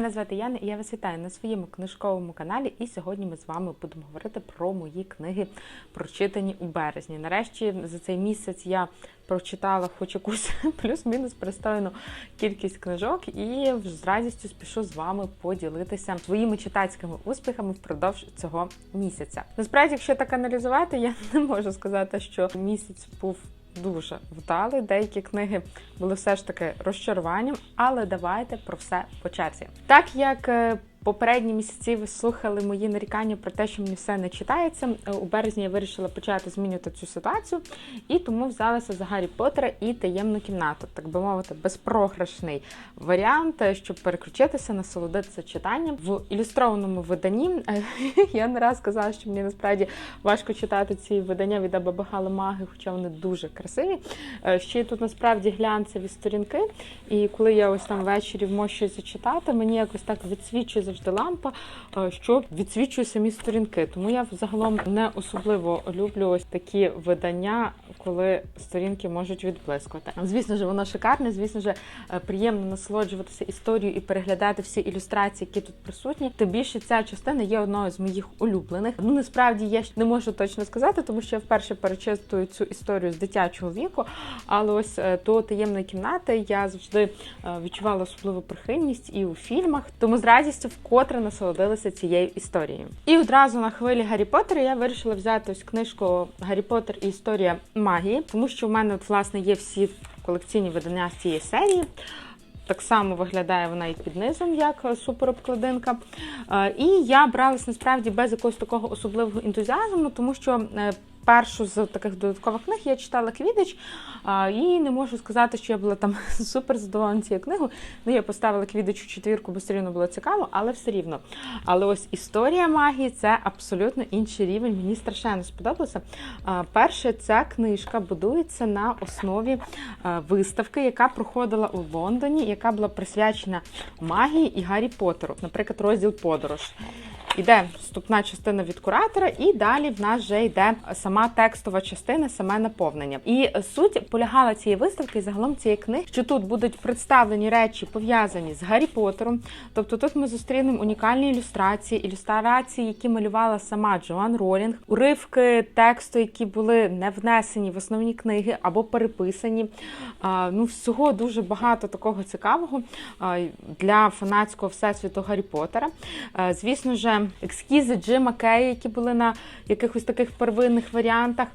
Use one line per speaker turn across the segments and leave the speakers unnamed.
Мене звати Яна і я вас вітаю на своєму книжковому каналі. І сьогодні ми з вами будемо говорити про мої книги, прочитані у березні. Нарешті за цей місяць я прочитала хоч якусь плюс-мінус пристойну кількість книжок, і з радістю спішу з вами поділитися своїми читацькими успіхами впродовж цього місяця. Насправді, якщо так аналізувати, я не можу сказати, що місяць був. Дуже вдалий. Деякі книги були все ж таки розчаруванням, але давайте про все по черзі. Так як е, Попередні місяці ви слухали мої нарікання про те, що мені все не читається. Е, У березні я вирішила почати змінювати цю ситуацію, і тому взялася за Гаррі Поттера і таємну кімнату, так би мовити, безпрограшний варіант, е, щоб переключитися, насолодитися читанням в ілюстрованому виданні. Е, Я не раз казала, що мені насправді важко читати ці видання від Абабагали Маги, хоча вони дуже красиві. Ще тут насправді глянцеві сторінки. І коли я ось там ввечері вмощуюся зачитати, мені якось так відсвічує завжди лампа, е, що відсвічує самі сторінки. Тому я взагалом не особливо люблю ось такі видання, коли сторінки можуть відблискувати. Звісно ж, воно шикарне. Звісно ж, е, приємно насолоджуватися історією і переглядати всі ілюстрації, які тут присутні. Тим більше ця частина є одною з моїх улюблених. Ну насправді я не можу точно сказати, тому що я вперше перечитую цю історію з дитячого віку. Але ось е, до таємної кімнати я завжди відчувала особливу прихильність і у фільмах. Тому з радістю вкотре насолодилася цією історією. І одразу на хвилі Гаррі Поттера я вирішила взяти ось книжку Гаррі Поттер і історія магії, тому що в мене от, власне є всі колекційні видання з цієї серії. Так само виглядає вона і під низом, як суперобкладинка. І я бралась насправді без якогось такого особливого ентузіазму, тому що е, першу з таких додаткових книг я читала Квідич, і не можу сказати, що я була там супер задоволена цією книгою. Ну, я поставила Квідич у четвірку, бо все рівно було цікаво, але все рівно. Але ось історія магії це абсолютно інший рівень. Мені страшенно сподобалося. Перше, ця книжка будується на основі виставки, яка проходила у Лондоні, яка була присвячена магії і Гаррі Поттеру, наприклад, розділ подорож. Іде вступна частина від куратора, і далі в нас вже йде сама текстова частина, саме наповнення. І суть полягала цієї виставки і загалом цієї книги, що тут будуть представлені речі пов'язані з Гаррі Поттером. Тобто тут ми зустрінемо унікальні ілюстрації, ілюстрації, які малювала сама Джоан Ролінг, уривки тексту, які були не внесені в основні книги або переписані. Ну, всього дуже багато такого цікавого для фанатського всесвіту Гаррі Поттера. Звісно ж екскізи Джима Кея, які були на якихось таких первинних варіантах.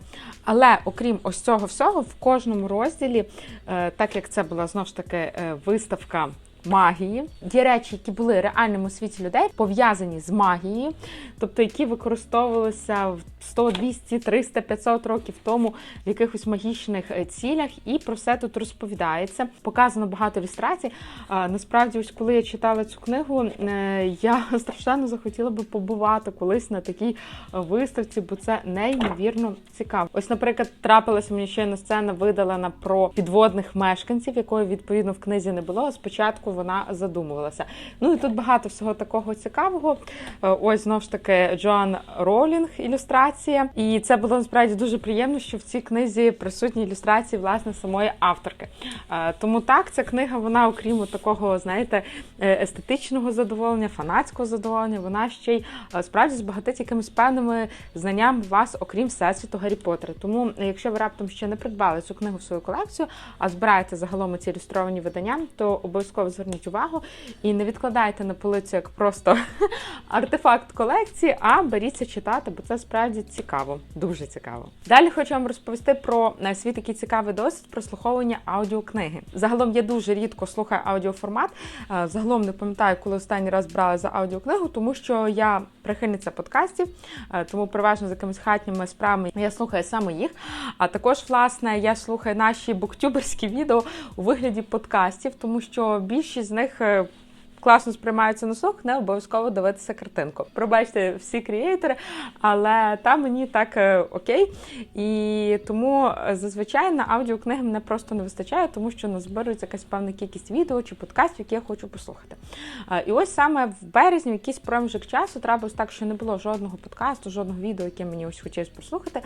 Але окрім ось цього всього, в кожному розділі, е, так як це була знову ж таки е, виставка магії. Є речі, які були в реальному світі людей, пов'язані з магією, тобто які використовувалися в 100, 200, 300, 500 років тому в якихось магічних е, цілях, і про все тут розповідається. Показано багато ілюстрацій. Насправді, ось коли я читала цю книгу, е, я страшенно захотіла би побувати колись на такій е, виставці, бо це неймовірно цікаво. Ось, наприклад, трапилася мені ще одна сцена видалена про підводних мешканців, якої відповідно в книзі не було. Спочатку вона задумувалася. Ну і тут багато всього такого цікавого. Е, ось знову ж таки Джоан Ролінг ілюстрація. І це було насправді дуже приємно, що в цій книзі присутні ілюстрації власне самої авторки. Е, тому так, ця книга, вона, окрім такого, знаєте, е, естетичного задоволення, фанатського задоволення, вона ще й справді збагатить якимись певними знаннями вас, окрім всесвіту Гаррі Поттера. Тому, якщо ви раптом ще не придбали цю книгу в свою колекцію, а збираєте загалом ці ілюстровані видання, то обов'язково зверніть зверніть увагу і не відкладайте на полицю як просто артефакт колекції, а беріться читати, бо це справді цікаво, дуже цікаво. Далі хочу вам розповісти про е, свій такий цікавий досвід прослуховування аудіокниги. Загалом я дуже рідко слухаю аудіоформат. Е, загалом не пам'ятаю, коли останній раз брала за аудіокнигу, тому що я прихильниця подкастів, е, тому переважно з якимись хатніми справами я слухаю саме їх. А також, власне, я слухаю наші буктюберські відео у вигляді подкастів, тому що більшість з них е, класно сприймаються на слух, не обов'язково дивитися картинку. Пробачте всі креатори, але там мені так е, окей. І тому е, зазвичай на аудіокниги мене просто не вистачає, тому що назбирується якась певна кількість відео чи подкастів, які я хочу послухати. І ось саме в березні, в якийсь проміжок часу, трапилось так, що не було жодного подкасту, жодного відео, яке мені ось хотілося послухати.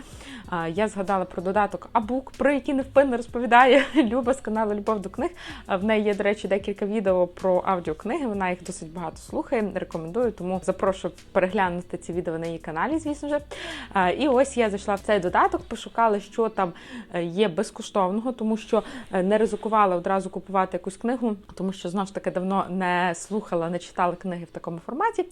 Я згадала про додаток Абук, про який невпинно розповідає Люба з каналу Любов до книг. В неї є, до речі, декілька відео про аудіокниги Вона їх досить багато слухає. Рекомендую, тому запрошую переглянути ці відео на її каналі, звісно ж. І ось я зайшла в цей додаток, пошукала, що там е, є безкоштовного, тому що е, не ризикувала одразу купувати якусь книгу, тому що знову ж таки давно не слухала, не читала книги в такому форматі.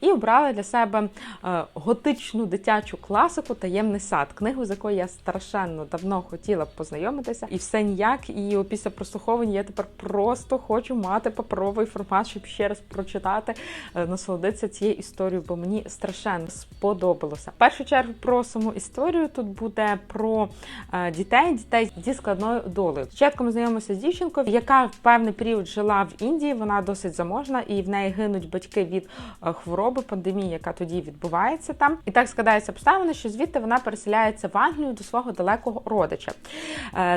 І обрала для себе е, готичну дитячу класику Таємний сад, книгу, з якою я страшенно давно хотіла познайомитися, і все ніяк. І після прослуховування я тепер просто хочу мати паперовий формат, щоб ще раз прочитати, е, насолодитися цією історією, бо мені страшенно сподобалося. В першу чергу про саму історію тут буде про е, дітей, дітей зі складною долею. Спочатку ми знайомимося з дівчинкою, яка в певний період жила в Індії. Вона досить заможна, і в неї гинуть батьки від е, хвороби, пандемії, яка тоді відбувається там. І так складається обставини, що звідти вона переселяється в Англію до свого далекого родича.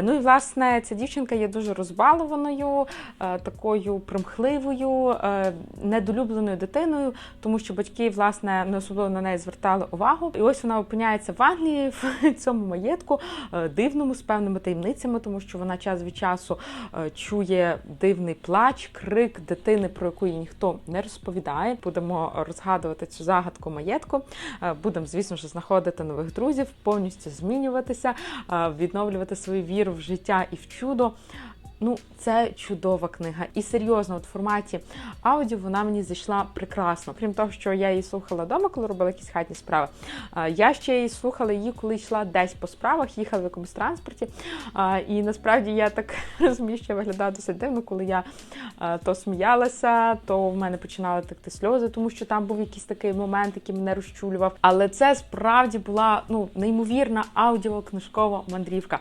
Ну і власне ця дівчинка є дуже розбалованою, такою примхливою, е, недолюбленою дитиною, тому що батьки власне не особливо на неї звертали увагу. І ось вона опиняється в Англії в цьому маєтку, е, дивному з певними таємницями, тому що вона час від часу е, чує дивний плач, крик дитини, про яку їй ніхто не розповідає. Будемо розгадувати цю загадку маєтку. Будемо, звісно ж, знаходити нових друзів, повністю змінюватися, відновлювати свою віру в життя і в чудо. Ну, це чудова книга. І серйозно, от в форматі аудіо вона мені зайшла прекрасно. Крім того, що я її слухала вдома, коли робила якісь хатні справи. Я ще її слухала її, коли йшла десь по справах, їхала в якомусь транспорті. І насправді я так розумію, що я виглядаю досить дивно, коли я то сміялася, то в мене починали текти сльози, тому що там був якийсь такий момент, який мене розчулював. Але це справді була ну неймовірна аудіокнижкова мандрівка.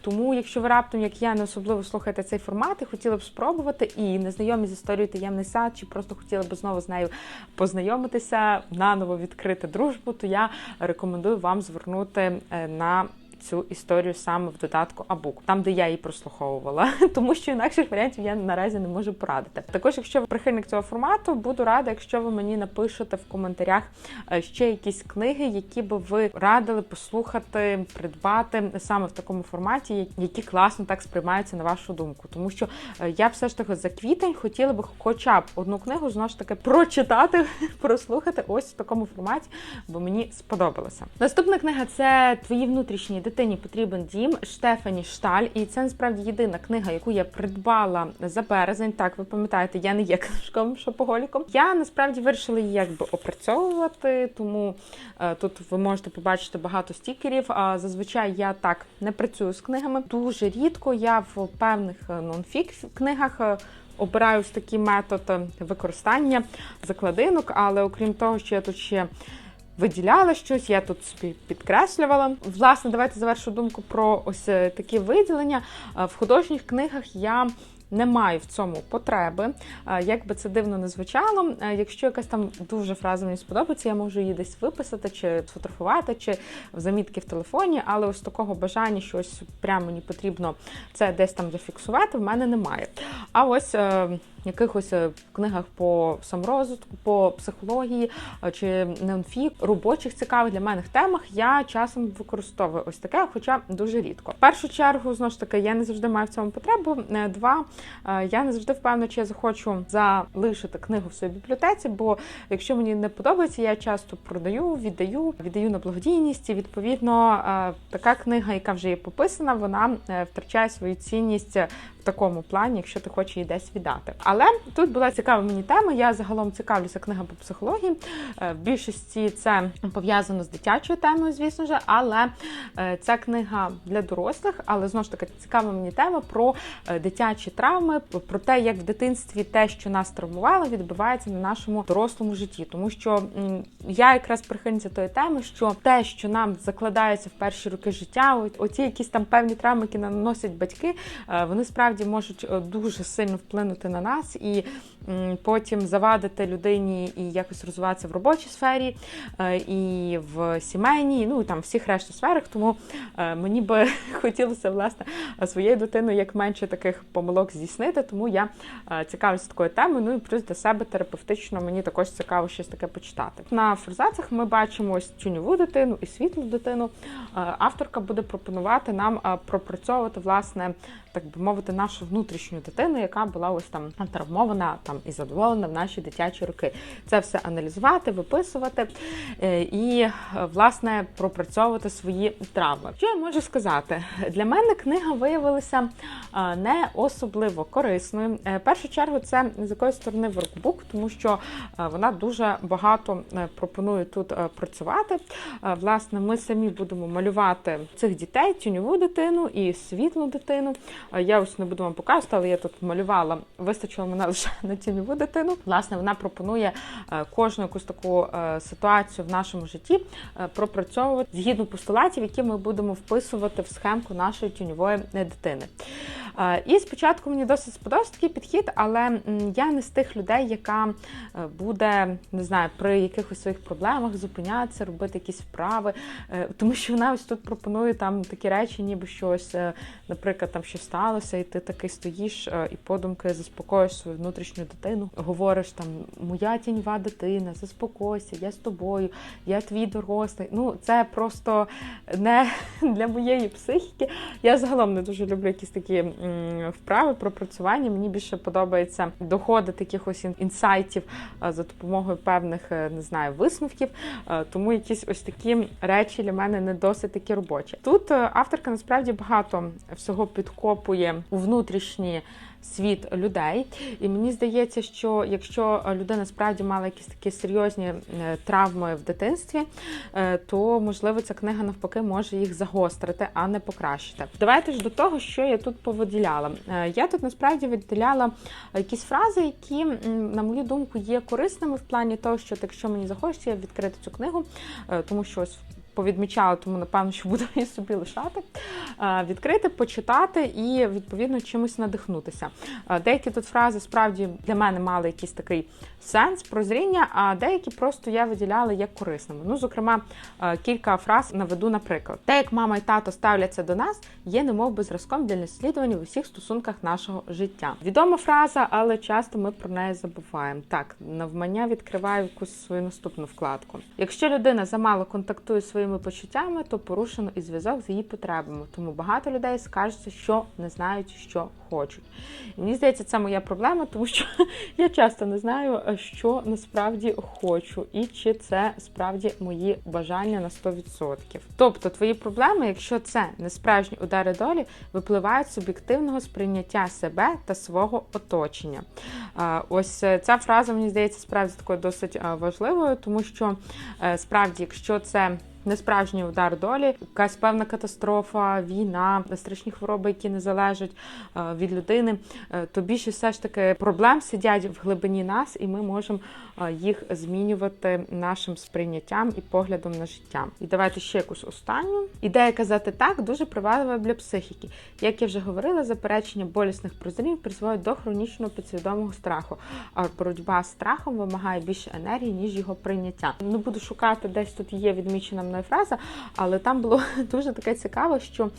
Тому, якщо ви раптом, як я, не особливо слухаєте цей формат і хотіли б спробувати, і незнайомі з історією таємний сад, чи просто хотіли б знову з нею познайомитися, наново відкрити дружбу, то я рекомендую вам звернути е, на цю історію саме в додатку Абук, там де я її прослуховувала, тому що інакших варіантів я наразі не можу порадити. Також, якщо ви прихильник цього формату, буду рада, якщо ви мені напишете в коментарях е, ще якісь книги, які би ви радили послухати, придбати саме в такому форматі, які класно так сприймаються на вашу думку. Тому що е, я все ж таки за квітень хотіла би хоча б одну книгу знову ж таки прочитати, прослухати ось в такому форматі, бо мені сподобалося. Наступна книга це твої внутрішні дитині потрібен дім Штефані Шталь. І це насправді єдина книга, яку я придбала за березень. Так, ви пам'ятаєте, я не є книжковим шопоголіком. Я насправді вирішила її якби опрацьовувати, тому е, тут ви можете побачити багато стікерів. А зазвичай я так не працюю з книгами. Дуже рідко я в певних е, нонфік книгах. е, Обираю ось такий метод е, використання закладинок, але окрім того, що я тут ще виділяла щось, я тут собі підкреслювала. Власне, давайте завершу думку про ось е, такі виділення. Е, В художніх книгах я. Не маю в цьому потреби, Е, як би це дивно не звучало. Якщо якась там дуже фраза мені сподобається, я можу її десь виписати, чи сфотографувати, чи в замітки в телефоні, але ось такого бажання, що ось прямо мені потрібно це десь там зафіксувати, в мене немає. А ось якихось е, книгах по саморозвитку, по психології е, чи неонфік, робочих цікавих для мене темах я часом використовую ось таке, хоча дуже рідко. В першу чергу, знову ж таки, я не завжди маю в цьому потребу. Е, Два, я не завжди впевнена, чи я захочу залишити книгу в своїй бібліотеці, бо якщо мені не подобається, я часто продаю, віддаю, віддаю на благодійність. І відповідно така книга, яка вже є пописана, вона втрачає свою цінність в такому плані, якщо ти хочеш її десь віддати. Але тут була цікава мені тема. Я загалом цікавлюся книга по психології. Е, В більшості це пов'язано з дитячою темою, звісно ж, але е, ця книга для дорослих, але знову ж таки цікава мені тема про е, дитячі травми, про те, як в дитинстві те, що нас травмувало, відбувається на нашому дорослому житті. Тому що я якраз прихильниця тої теми, що те, що нам закладається в перші роки життя, от- оті якісь там певні травми, які наносять батьки, вони справді можуть е, дуже сильно вплинути на нас і потім завадити людині і якось розвиватися в робочій сфері, е, і в сімейній, ну і там всіх решті сферах. Тому е, мені би хотілося власне своєю дитиною як менше таких помилок здійснити. Тому я цікавлюся такою темою. Ну і плюс для себе терапевтично мені також цікаво щось таке почитати. На форзацах ми бачимо ось тюньову дитину і світлу дитину. Авторка буде пропонувати нам пропрацьовувати власне, так би мовити, нашу внутрішню дитину, яка була ось там травмована там і задоволена в наші дитячі роки. Це все аналізувати, виписувати е, і е, власне пропрацьовувати свої травми. Що я можу сказати? Для мене книга виявилася е, не особливо корисною. В першу чергу, це з якоїсь сторони воркбук, тому що вона дуже багато пропонує тут працювати. Власне, ми самі будемо малювати цих дітей, тіньову дитину і світлу дитину. Я ось не буду вам показувати, але я тут малювала. Вистачило мене лише на тіньову дитину. Власне, вона пропонує е, кожну якусь таку е, ситуацію в нашому житті е, пропрацьовувати згідно постулатів, які ми будемо вписувати в схемку нашої тіньової дитини. І спочатку мені досить сподобався такий підхід, але я не з тих людей, яка буде не знаю, при якихось своїх проблемах зупинятися, робити якісь вправи, тому що вона ось тут пропонує там такі речі, ніби щось, наприклад, там щось сталося, і ти такий стоїш е, і подумки заспокоїш свою внутрішню дитину, говориш там моя тіньова дитина, заспокойся, я з тобою, я твій дорослий. Ну це просто не для моєї психіки. Я загалом не дуже люблю якісь такі вправи пропрацювання. Мені більше подобається доходити якихось інсайтів е, за допомогою певних е, не знаю висновків. Тому якісь ось такі речі для мене не досить такі робочі. Тут авторка насправді багато всього підкопує у внутрішні. Світ людей, і мені здається, що якщо людина справді мала якісь такі серйозні е, травми в дитинстві, е, то можливо ця книга навпаки може їх загострити, а не покращити. Давайте ж до того, що я тут повиділяла. Е, Я тут насправді виділяла якісь фрази, які, на мою думку, є корисними в плані того, що якщо мені захочеться я відкрити цю книгу, тому що ось. Повідмічала, тому напевно, що буду її собі лишати, Е, відкрити, почитати і відповідно чимось надихнутися. Е, Деякі тут фрази справді для мене мали якийсь такий сенс, прозріння, а деякі просто я виділяла як корисними. Ну, зокрема, е, кілька фраз наведу, наприклад, те, як мама і тато ставляться до нас, є немов би зразком для наслідування в усіх стосунках нашого життя. Відома фраза, але часто ми про неї забуваємо. Так, навмання відкриваю якусь свою наступну вкладку. Якщо людина замало контактує зі своїми почуттями, то порушено і зв'язок з її потребами. Тому багато людей скажуться, що не знають, що хочуть. І мені здається, це моя проблема, тому що я часто не знаю, що насправді хочу, і чи це справді мої бажання на 100%. Тобто, твої проблеми, якщо це не справжні удари долі, випливають з суб'єктивного сприйняття себе та свого оточення. Ось е, ця фраза мені здається справді такою досить важливою, тому що е, справді, якщо це не справжній удар долі, якась певна катастрофа, війна, страшні хвороби, які не залежать е, від людини, е, то більше все ж таки проблем сидять в глибині нас, і ми можемо е, їх змінювати нашим сприйняттям і поглядом на життя. І давайте ще якусь останню. Ідея казати так дуже приваблива для психіки. Як я вже говорила, заперечення болісних прозрінь призводить до хронічного підсвідомого страху. А боротьба з страхом вимагає більше енергії, ніж його прийняття. Не буду шукати, десь тут є відмічена мною фраза, але там було дуже таке цікаво, що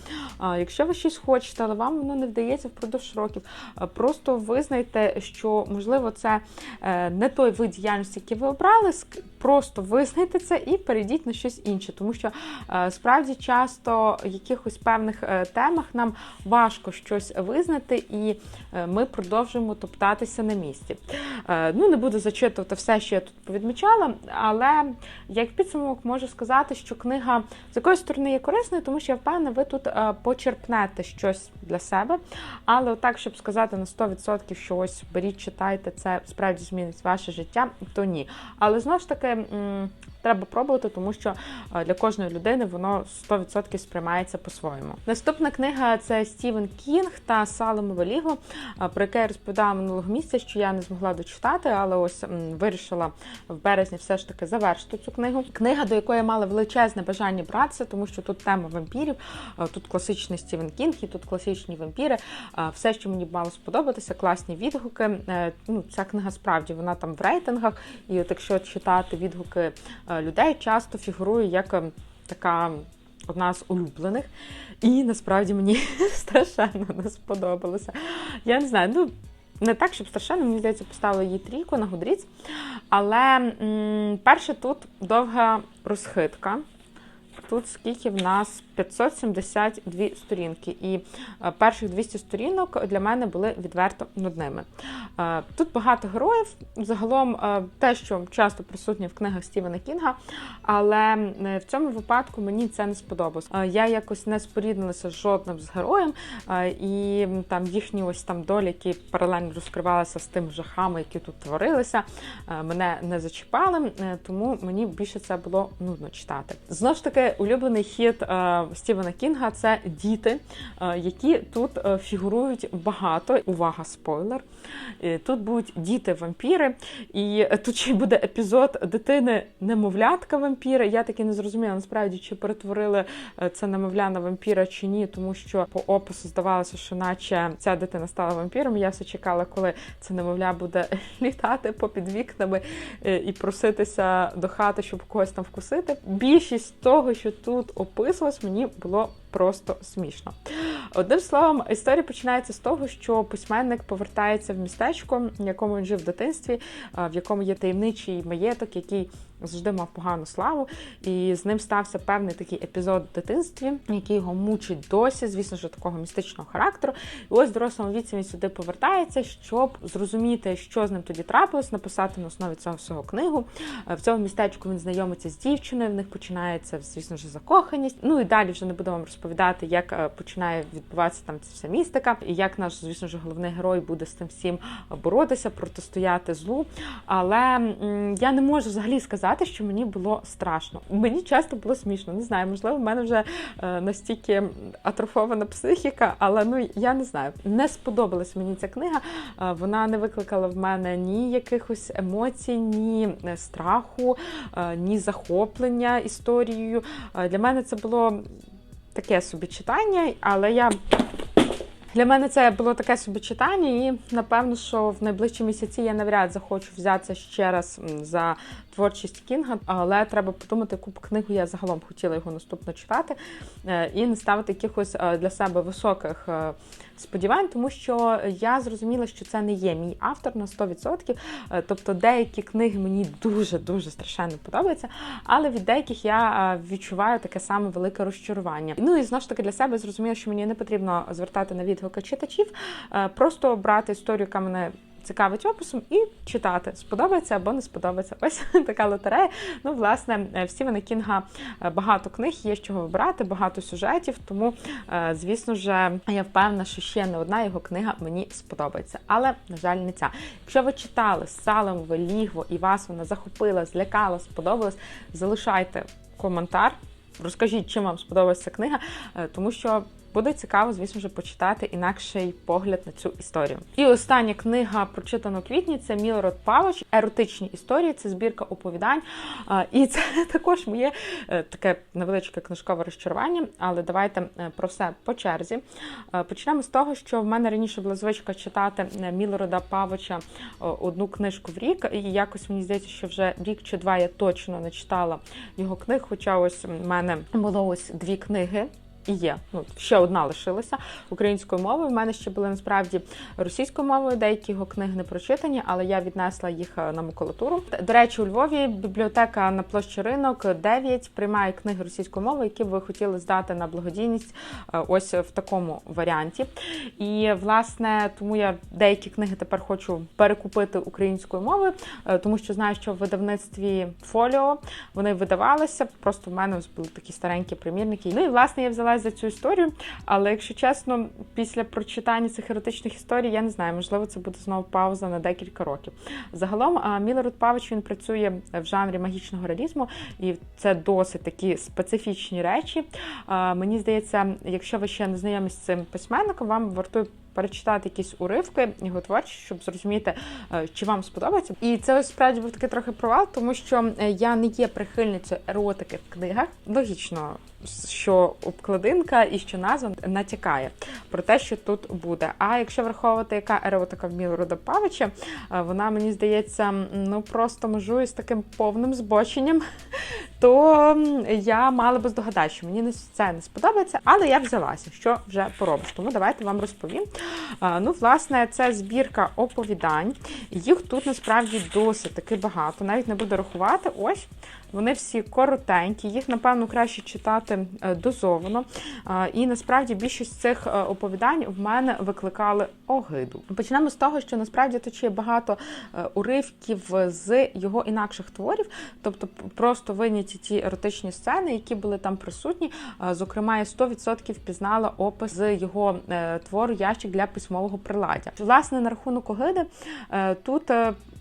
якщо ви щось хочете, але вам воно не вдається впродовж років, просто визнайте, що можливо це е, не той вид діяльності, який ви обрали. Просто визнайте це і перейдіть на щось інше, тому що е, справді часто в якихось певних е, темах нам важко щось визнати, і е, ми продовжуємо топтатися на місці. Ну, не буду зачитувати все, що я тут повідмічала, але як підсумок можу сказати, що книга з якоїсь сторони є корисною, тому що я впевнена, ви тут почерпнете щось для себе. Але отак, щоб сказати на 100%, що ось беріть, читайте, це справді змінить ваше життя, то ні. Але знову ж таки. М, Треба пробувати, тому що е, для кожної людини воно 100% сприймається по-своєму. Наступна книга це Стівен Кінг та Саломе Веліго, е, про яке я розповідала минулого місяця, що я не змогла дочитати, але ось вирішила в березні все ж таки завершити цю книгу. Книга, до якої я мала величезне бажання братися, тому що тут тема вампірів, е, тут класичний Стівен Кінг, і тут класичні вампіри. Все, що мені мало сподобатися, класні відгуки. Ну, ця книга справді вона там в рейтингах, і от якщо читати відгуки людей, часто фігурує як е, така одна з улюблених. І насправді мені страшенно не сподобалося. Я не знаю, ну. Не так, щоб страшенно, мені здається, поставила їй трійку на гудріць. Але м, перше тут довга розхитка. Тут скільки в нас 572 сторінки, і е, перших 200 сторінок для мене були відверто нудними. Е, Тут багато героїв. Загалом е, те, що часто присутнє в книгах Стівена Кінга, але в цьому випадку мені це не сподобалось. Я якось не споріднилася з жодним з героєм, і там їхні ось там долі, які паралельно розкривалися з тим жахами, які тут творилися, мене не зачіпали, тому мені більше це було нудно читати. Знову ж таки, улюблений хід е, Стівена Кінга це діти, е, які тут е, фігурують багато. Увага, спойлер! Тут будуть діти-вампіри, і тут ще буде епізод дитини немовлятка вампіра. Я таки не зрозуміла насправді, чи перетворили це немовля на вампіра чи ні, тому що по опису здавалося, що наче ця дитина стала вампіром. Я все чекала, коли це немовля буде літати попід вікнами і проситися до хати, щоб когось там вкусити. Більшість того, що тут описувалось, мені було просто смішно. Одним словом, історія починається з того, що письменник повертається в містечко, в якому він жив в дитинстві, в якому є таємничий маєток, який завжди мав погану славу, і з ним стався певний такий епізод в дитинстві, який його мучить досі, звісно ж, такого містичного характеру. І ось в дорослому віці він сюди повертається, щоб зрозуміти, що з ним тоді трапилось, написати на основі цього всього книгу. В цьому містечку він знайомиться з дівчиною, в них починається, звісно ж, закоханість. Ну і далі вже не буду вам розповідати, як е, починає відбуватися там ця вся містика, і як наш, звісно ж, головний герой буде з цим всім боротися, протистояти злу. Але я не можу взагалі сказати, що мені було страшно. Мені часто було смішно. Не знаю, можливо, в мене вже е, настільки атрофована психіка, але ну я не знаю. Не сподобалась мені ця книга. Е, Вона не викликала в мене ні якихось емоцій, ні е, страху, ні захоплення історією. Для мене це було таке собі читання, але я. Для мене це було таке собі читання, і напевно, що в найближчі місяці я навряд захочу взятися ще раз за творчість Кінга, але треба подумати, яку б книгу я загалом хотіла його наступно читати, е, і не ставити якихось е, для себе високих е, сподівань, тому що я зрозуміла, що це не є мій автор на 100%. Е, Тобто деякі книги мені дуже дуже страшенно подобаються, але від деяких я відчуваю таке саме велике розчарування. Ну і знову ж таки для себе зрозуміла, що мені не потрібно звертати на відгуки читачів, е, просто брати історію, яка мене. Цікавить описом і читати, сподобається або не сподобається. Ось така лотерея. Ну, власне, в Стівена Кінга е, багато книг, є з чого вибирати, багато сюжетів. Тому, е, звісно ж, я впевнена, що ще не одна його книга мені сподобається. Але, на жаль, не ця. Якщо ви читали Салемове лігво і вас вона захопила, злякала, сподобалась, залишайте коментар. Розкажіть, чим вам сподобалася книга, е, тому що буде цікаво, звісно ж, почитати інакший погляд на цю історію. І остання книга прочитана у квітні це Мілород Павич, еротичні історії. Це збірка оповідань. І це також моє е, таке невеличке книжкове розчарування. Але давайте е, про все по черзі. Е, Почнемо з того, що в мене раніше була звичка читати Мілорода Павича одну книжку в рік, і якось мені здається, що вже рік чи два я точно не читала його книг. Хоча ось в мене було ось дві книги. І є. Ну, ще одна лишилася українською мовою. В мене ще були насправді російською мовою, деякі його книги не прочитані, але я віднесла їх е, на макулатуру. До речі, у Львові бібліотека на площі ринок 9 приймає книги російської мови, які б ви хотіли здати на благодійність е, ось в такому варіанті. І власне тому я деякі книги тепер хочу перекупити українською мовою, е, тому що знаю, що в видавництві фоліо вони видавалися. Просто в мене були такі старенькі примірники. Ну і власне я взялась за цю історію. Але якщо чесно, після прочитання цих еротичних історій, я не знаю, можливо, це буде знову пауза на декілька років. Загалом Мілород Павич він працює в жанрі магічного реалізму, і це досить такі специфічні речі. Мені здається, якщо ви ще не знайомі з цим письменником, вам вартує перечитати якісь уривки його творчі, щоб зрозуміти, е, чи вам сподобається. І це ось справді був такий трохи провал, тому що е, я не є прихильницею еротики в книгах. Логічно, що обкладинка і що назва натякає про те, що тут буде. А якщо враховувати, яка еротика в Мілорода Павича, е, вона мені здається, ну просто межує з таким повним збоченням, то я мала би здогадати, що мені це не сподобається, але я взялася, що вже поробиш. Тому давайте вам розповім. Ну, власне, це збірка оповідань. Їх тут насправді досить таки багато. Навіть не буду рахувати. Ось Вони всі коротенькі, їх, напевно, краще читати е, дозовано. І насправді більшість цих е, оповідань в мене викликали огиду. Почнемо з того, що насправді тут є багато е, уривків з його інакших творів, тобто просто виняті ті еротичні сцени, які були там присутні. Зокрема, я 100% впізнала опис з його твору Ящик для письмового приладдя. Власне, на рахунок огиди тут.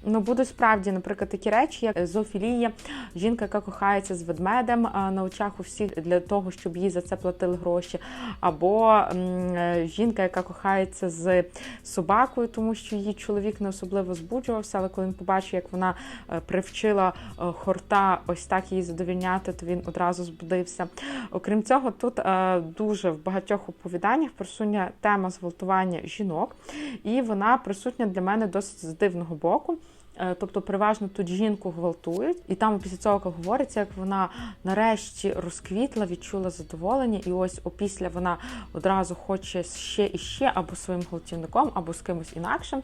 Е, Ну, будуть справді, наприклад, такі речі, як зоофілія, жінка, яка кохається з ведмедем на очах у всіх для того, щоб їй за це платили гроші, або е, жінка, яка кохається з собакою, тому що її чоловік не особливо збуджувався, але коли він побачив, як вона е, привчила е, хорта ось так її задовільняти, то він одразу збудився. Окрім цього, тут е, дуже в багатьох оповіданнях присутня тема зґвалтування жінок, і вона присутня для мене досить з дивного боку. Е, Тобто, переважно тут жінку гвалтують, і там після цього говориться, як вона нарешті розквітла, відчула задоволення, і ось опісля вона одразу хоче ще і ще або своїм гвалтівником, або з кимось інакшим.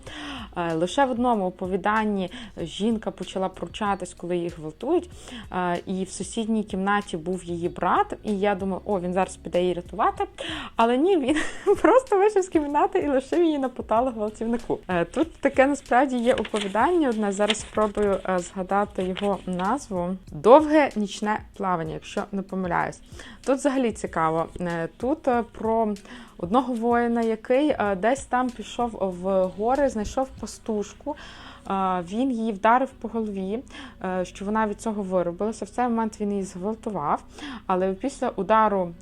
Е, Лише в одному оповіданні жінка почала пручатись, коли її гвалтують. Е, І в сусідній кімнаті був її брат, і я думаю, о, він зараз піде її рятувати. Але ні, він просто вийшов з кімнати і лишив її на поталу гвалтівнику. Тут таке насправді є оповідання. Одне зараз спробую е, згадати його назву. Довге нічне плавання, якщо не помиляюсь. Тут взагалі цікаво. Е, Тут е, про одного воїна, який десь там пішов в гори, знайшов пастушку. Він її вдарив по голові, що вона від цього виробилася. В цей момент він її зґвалтував, але після удару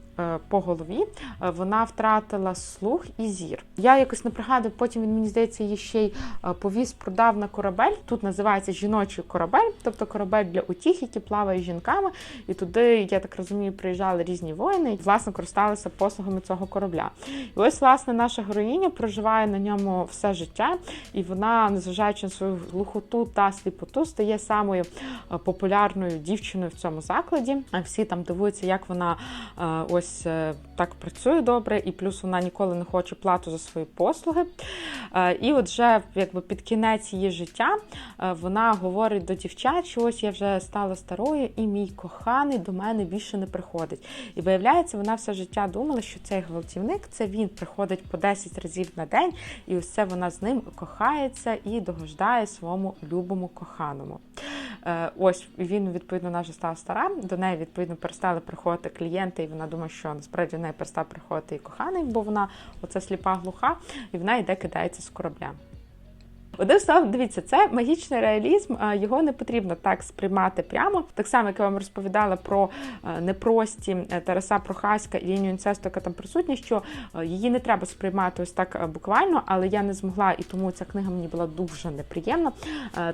по голові е, вона втратила слух і зір. Я якось не пригадую, потім він мені здається її ще й е, повіз, продав на корабель. Тут називається жіночий корабель, тобто корабель для утіх, який плаває жінками. І туди, я так розумію, приїжджали різні воїни і власне користалися послугами цього корабля. І ось, власне, наша героїня проживає на ньому все життя, і вона, незважаючи на свою глухоту та сліпоту, стає самою е, популярною дівчиною в цьому закладі. Всі там дивуються, як вона е, ось е, так працює добре, і плюс вона ніколи не хоче плату за свої послуги. Е, І от вже якби під кінець її життя е, вона говорить до дівчат, що ось я вже стала старою, і мій коханий до мене більше не приходить. І виявляється, вона все життя думала, що цей гвалтівник це він приходить по 10 разів на день, і ось вона з ним кохається і догождає своєму любому коханому. Е, Ось він відповідно вже стала стара. До неї відповідно перестали приходити клієнти, і вона думає, що насправді до неї перестав приходити і коханий, бо вона оце сліпа глуха, і вона йде кидається з корабля. Одним словом, дивіться, це магічний реалізм, його не потрібно так сприймати прямо. Так само, як я вам розповідала про е, непрості е, Тараса Прохаська і лінію інцесту, яка там присутня, що е, її не треба сприймати ось так буквально, але я не змогла, і тому ця книга мені була дуже неприємна.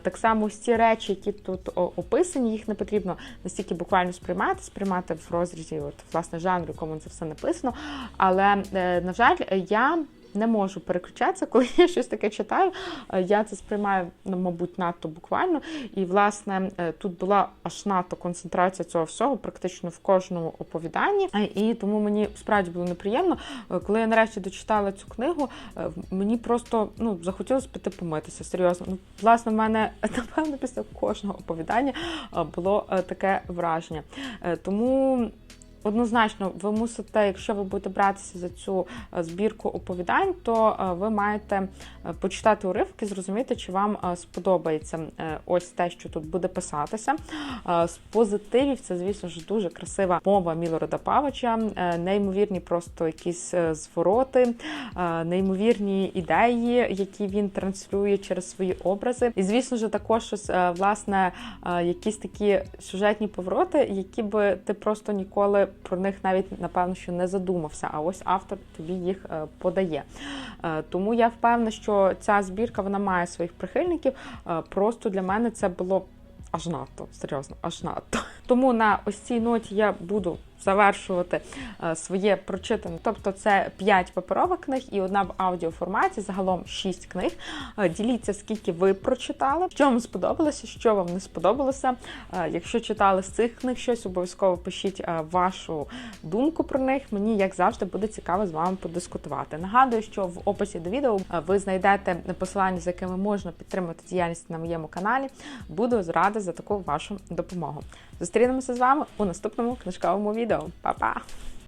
Так само ось ці речі, які тут описані, їх не потрібно настільки буквально сприймати, сприймати в розрізі, от власне жанру, якому це все написано. Але на жаль, я не можу переключатися, коли я щось таке читаю. Е, Я це сприймаю, ну, мабуть, надто буквально. І, власне, е, тут була аж надто концентрація цього всього, практично в кожному оповіданні. І тому мені справді було неприємно. Е, Коли я нарешті дочитала цю книгу, мені просто ну, захотілося піти помитися. Серйозно. Ну, власне, в мене напевно після кожного оповідання було таке враження. Тому. Однозначно, ви мусите, якщо ви будете братися за цю е, збірку оповідань, то е, ви маєте е, почитати уривки, зрозуміти, чи вам сподобається ось те, що тут буде писатися. З позитивів це, звісно ж, дуже красива мова Мілорода Павича, неймовірні просто якісь звороти, неймовірні ідеї, які він транслює через свої образи. І, звісно ж, також ось, власне якісь такі сюжетні повороти, які би ти просто ніколи про них навіть напевно що не задумався. А ось автор тобі їх е, подає. Е, Тому я впевнена, що ця збірка вона має своїх прихильників. Е, Просто для мене це було аж надто, серйозно, аж надто. Тому на ось цій ноті я буду завершувати е, своє прочитане. Тобто це 5 паперових книг і одна в аудіоформаті, загалом 6 книг. Е, Діліться, скільки ви прочитали, що вам сподобалося, що вам не сподобалося. Е, Якщо читали з цих книг щось, обов'язково пишіть вашу думку про них. Мені, як завжди, буде цікаво з вами подискутувати. Нагадую, що в описі до відео ви знайдете посилання, за якими можна підтримати діяльність на моєму каналі. Буду рада за таку вашу допомогу. Зустрінемося з вами у наступному книжковому відео. Па-па!